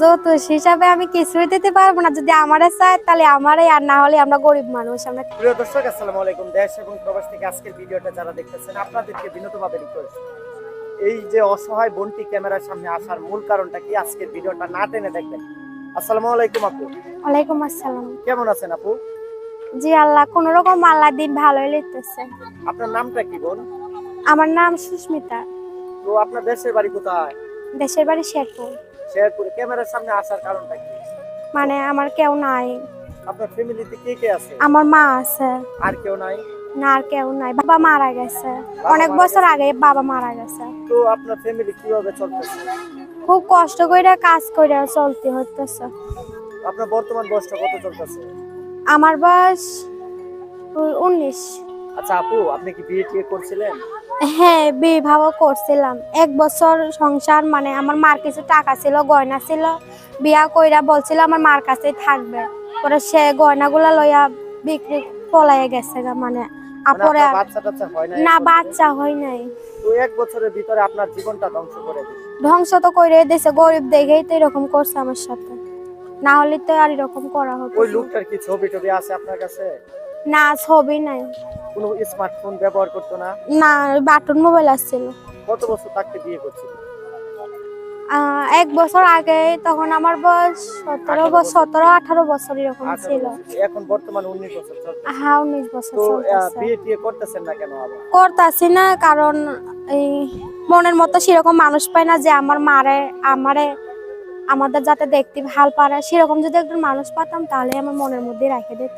যৌতুষ হিসাবে আমি কিছুই দিতে পারব না। যদি আমারে চায় তাহলে আমারই আর না হলে আমরা গরিব মানুষ। আমরা প্রিয় দর্শক আসসালামু আলাইকুম। দেশ এবং প্রবাস থেকে আজকের ভিডিওটা যারা দেখতেছেন আপনাদেরকে বিনোদভাবে রিকোয়েস্ট এই যে অসহায় বোনটি ক্যামেরার সামনে আসার মূল কারণটা কি? আজকের ভিডিওটা না টেনে দেখবেন। আসসালামু আলাইকুম আপু। ওয়ালাইকুম আসসালাম। কেমন আছেন আপু? জি আল্লাহ কোন রকম আল্লাহ দিন ভালোই লিখতেছে। আপনার নামটা কি বোন? আমার নাম সুস্মিতা। তো আপনার দেশের বাড়ি কোথায়? দেশের বাড়ি শেরপুর। শেয়ারপুরে ক্যামেরার সামনে আসার কারণটা কি? মানে আমার কেউ নাই। আপনার ফ্যামিলিতে কে কে আছে? আমার মা আছে। আর কেউ নাই? না আর কেউ নাই। বাবা মারা গেছে। অনেক বছর আগে বাবা মারা গেছে। তো আপনার ফ্যামিলি কীভাবে চলতেছে? খুব কষ্ট করে কাজ করে চলতে হইতেছে। আপনার বর্তমান বয়সটা কত চলতেছে? আমার বয়স উনিশ। আচ্ছা আপু আপনি কি বিয়ে টিয়ে করছিলেন? হ্যাঁ বিবাহ করছিলাম। এক বছর সংসার মানে আমার মার কিছু টাকা ছিল গয়না ছিল। বিয়া কইরা বলছিল আমার মার কাছেই থাকবে। পরে সে গয়নাগুলা লইয়া বিক্রি পলাইয়া গেছে মানে মানে আপরে না না বাচ্চা হয় নাই। এক বছরের ভিতরে আপনার জীবনটা ধ্বংস করে ধ্বংস তো করে দিয়েছে গরিব দেখেই তো এরকম করছে আমার সাথে। না হলে তো আর এরকম করা হতো ওই লোকটার কি ছবি টবি আছে আপনার কাছে? না ছবি নাই কোনো স্মার্টফোন ব্যবহার করতো না? না বাটন মোবাইল আসছিল। কত বছর থাকতে বিয়ে করছিল? এক বছর আগে তখন আমার বয়স সতেরো বছর সতেরো আঠারো বছর এরকম ছিল। এখন বর্তমান উনিশ বছর হ্যাঁ উনিশ বছর তো বিয়ে টিয়ে করতেছেন না কেন করতাছি না কারণ এই মনের মতো সেরকম মানুষ পায় না যে আমার মারে আমারে আমাদের যাতে দেখতে ভালো পারে। সেরকম যদি একজন মানুষ পাতাম তাহলে আমার মনের মধ্যে রেখে দিত।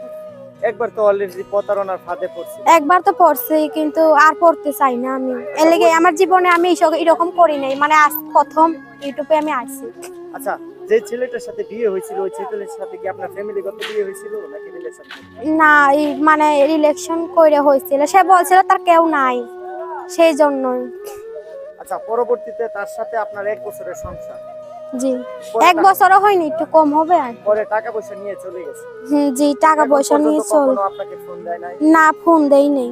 একবার তো অলরেডি প্রতারণার ফাঁদে পড়ছি। একবার তো পড়ছি কিন্তু আর পড়তে চাই না আমি। এর লেগে আমার জীবনে আমি এইসব- এরকম করি নাই। মানে আজ প্রথম ইউটিউবে আমি আসছি। আচ্ছা যে ছেলেটার সাথে বিয়ে হয়েছিল ওই ছেলেটার সাথে কি আপনার ফ্যামিলিগত বিয়ে হয়েছিল নাকি রিলেশন না এই মানে রিলেকশন করে হয়েছিল। সে বলছিল তার কেউ নাই সেই জন্যই। আচ্ছা পরবর্তীতে তার সাথে আপনার এক বছরের সংসার। জি। এক বছরও হয়নি একটু কম হবে আর। পরে টাকা পয়সা নিয়ে চলে গেছে। জি টাকা পয়সা নিয়ে পর্যন্ত চল আপনাকে ফোন দেয় নাই। না ফোন দেই নেই।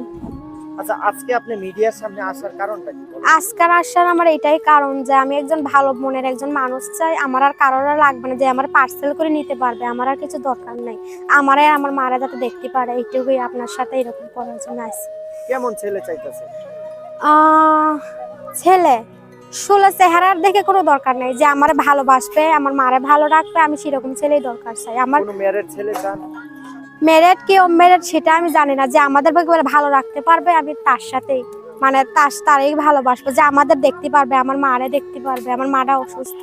আচ্ছা আজকে আপনি মিডিয়ার সামনে আসার কারণটা কি আজকাল আসার আমার এটাই কারণ যে আমি একজন ভালো মনের একজন মানুষ চাই। আমার আর কারোর আর লাগবে না যে আমার পার্সেল করে নিতে পারবে। আমার আর কিছু দরকার নাই। আমার আর আমার মারা যাতে দেখতে পারে এইটুকুই আপনার সাথে এরকম করার জন্য কেমন ছেলে চাইতেছে? আহ, ছেলে? ষোলো চেহারার দেখে কোনো দরকার নেই যে আমার ভালোবাসবে আমার মারে ভালো রাখবে আমি সেরকম ছেলেই দরকার চাই। আমার ছেলে চান মেরেট কি মেরেট সেটা আমি জানি না যে আমাদের ভালো রাখতে পারবে আমি তার সাথেই মানে তার তারই ভালোবাসবো যে আমাদের দেখতে পারবে আমার মারে দেখতে পারবে আমার মাটা অসুস্থ।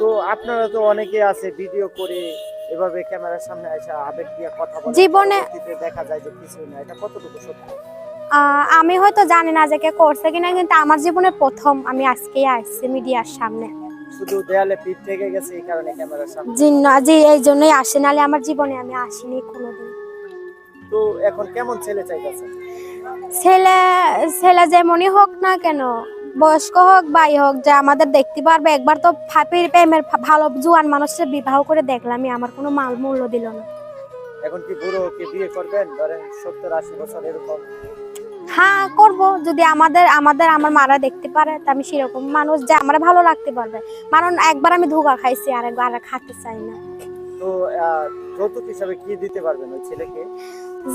তো আপনারা তো অনেকে আছে ভিডিও করে এভাবে ক্যামেরার সামনে এসে আবেগ দিয়ে কথা বলে জীবনে- দেখা যায় যে কিছুই না এটা কতটুকু সত্যি? আমি হয়তো জানি না যে কে করছে কিনা কিন্তু আমার জীবনে প্রথম আমি আজকেই আসছি মিডিয়ার সামনে। শুধু দেয়ালে পিঠ থেকে গেছে এই কারণে ক্যামেরার সামনে। জি না জি এই জন্যই আসি নাহলে আমার জীবনে আমি আসিনি কোনোদিন। তো এখন কেমন ছেলে চাইতেছে? ছেলে ছেলে যেমনই হোক না কেন বয়স্ক হোক বাই হোক যে আমাদের দেখতে পারবে একবার তো ফাপির প্রেমের ভালো জুয়ান মানুষের বিবাহ করে দেখলামই আমার কোনো মাল মূল্য দিল না। এখন কি বুড়ো কে বিয়ে করবেন? ধরেন সত্তর আশি বছর এরকম। হ্যাঁ করব। যদি আমাদের আমাদের আমার মারা দেখতে পারে তা আমি সেরকম মানুষ যে আমার ভালো লাগতে পারবে। কারণ একবার আমি ধোকা খাইছি আর একবার আর খাতে চাই না। তো যৌতুক হিসাবে কি দিতে পারবেন ওই ছেলেকে?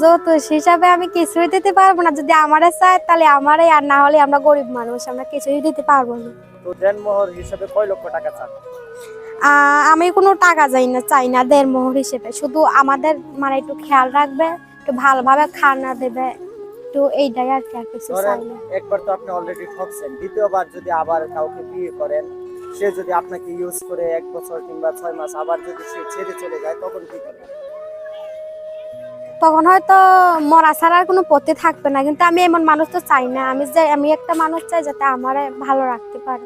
যৌতুষ হিসাবে আমি কিছুই দিতে পারব না। যদি আমারে চায় তাহলে আমারই। আর না হলে আমরা গরিব মানুষ আমরা কিছুই দিতে পারব না। তো দেনমোহর হিসাবে কয় লক্ষ টাকা চান? আমি কোনো টাকা চাই না চাই না দেড় মোহর হিসেবে। শুধু আমাদের মানে একটু খেয়াল রাখবে একটু ভালোভাবে খানা দেবে। একটু এইটাই আর কি আর কিছু ধরেন চাই না। একবার তো আপনি অলরেডি ঠকছেন দ্বিতীয়বার যদি আবার কাউকে বিয়ে করেন সে যদি আপনাকে ইউজ করে এক বছর কিংবা ছয় মাস আবার যদি সে ছেড়ে চলে যায় তখন কি করবেন তখন হয়তো মরা ছাড়ার কোনো পথে থাকবে না কিন্তু আমি এমন মানুষ তো চাই না। আমি যে আমি একটা মানুষ চাই যাতে আমার ভালো রাখতে পারে।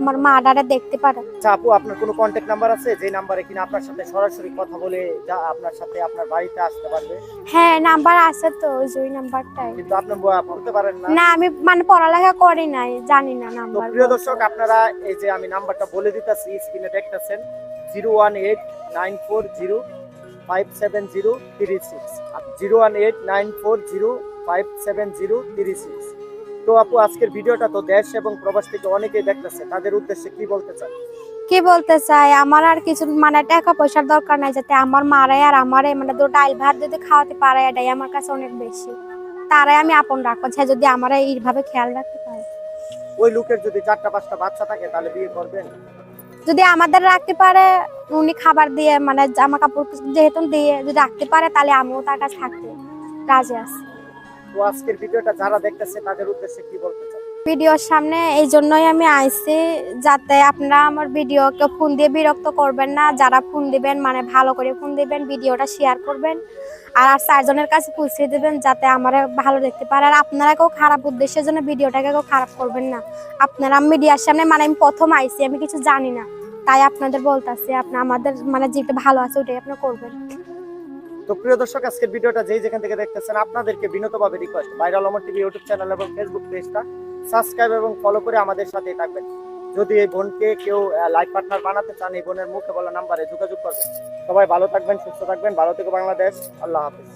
আমার মা ডারে দেখতে পারে। আচ্ছা আপু আপনার কোনো কন্ট্যাক্ট নাম্বার আছে? যে নাম্বারে কিনা আপনার সাথে সরাসরি কথা বলে যা আপনার সাথে আপনার বাড়িতে আসতে পারবে? হ্যাঁ নাম্বার আছে তো ওই যে নাম্বারটাই কিন্তু আপনি বলতে পারেন না। না আমি মানে পড়ালেখা করি নাই জানি না নাম্বার প্রিয় দর্শক আপনারা এই যে আমি নাম্বারটা বলে দিতেছি স্ক্রিনে দেখতেছেন zero one eight nine four zero five seven zero three six zero one eight nine four zero five seven zero three six তো আপু আজকের ভিডিওটা তো দেশ এবং প্রবাস থেকে অনেকেই দেখতেছে। তাদের উদ্দেশ্যে কি বলতে চান? কি বলতে চাই? আমার আর কিছু মানে টাকা পয়সার দরকার নাই যাতে আমার মারে আর আমারে মানে দু ডাইল ভাত যদি খাওয়াতে পারে এটাই আমার কাছে অনেক বেশি। তারাই আমি আপন রাখব সে যদি আমার এইভাবে খেয়াল রাখতে পারে। ওই লোকের যদি চারটা পাঁচটা বাচ্চা থাকে তাহলে বিয়ে করবেন? যদি আমাদের রাখতে পারে উনি খাবার দিয়ে মানে জামা কাপড় যেহেতু দিয়ে যদি রাখতে পারে তাহলে আমিও তার কাছে থাকতে রাজি আছি। তো আজকের ভিডিওটা যারা দেখতেছে, তাদের উদ্দেশ্যে কি বলতে চান? ভিডিওর সামনে এই জন্যই আমি আইছি যাতে আপনারা আমার ভিডিওকে ফোন দিয়ে বিরক্ত করবেন না। যারা ফোন দিবেন মানে ভালো করে ফোন দিবেন, ভিডিওটা শেয়ার করবেন। আর আর চারজনের কাছে পৌঁছে দেবেন, যাতে আমার ভালো দেখতে পারে। আর আপনারা কেউ খারাপ উদ্দেশ্যের জন্য ভিডিওটাকে কেউ খারাপ করবেন না। আপনারা মিডিয়ার সামনে মানে আমি প্রথম আইছি আমি কিছু জানি না। তাই আপনাদের বলতেছি আপনার আমাদের মানে যেটা ভালো আছে ওটাই আপনি করবেন। তো প্রিয় দর্শক, আজকের ভিডিওটা যেই যেখান থেকে দেখতেছেন, আপনাদেরকে বিনতভাবে request viral Amar TV YouTube channel এবং ফেসবুক পেজটা সাবস্ক্রাইব এবং ফলো করে আমাদের সাথে থাকবেন। যদি এই বোনকে কেউ লাইফ পার্টনার বানাতে চান, এই বোনের মুখে বলা নাম্বারে যোগাযোগ করবেন। সবাই ভালো থাকবেন, সুস্থ থাকবেন, ভালো থেকে বাংলাদেশ, আল্লাহ হাফিজ।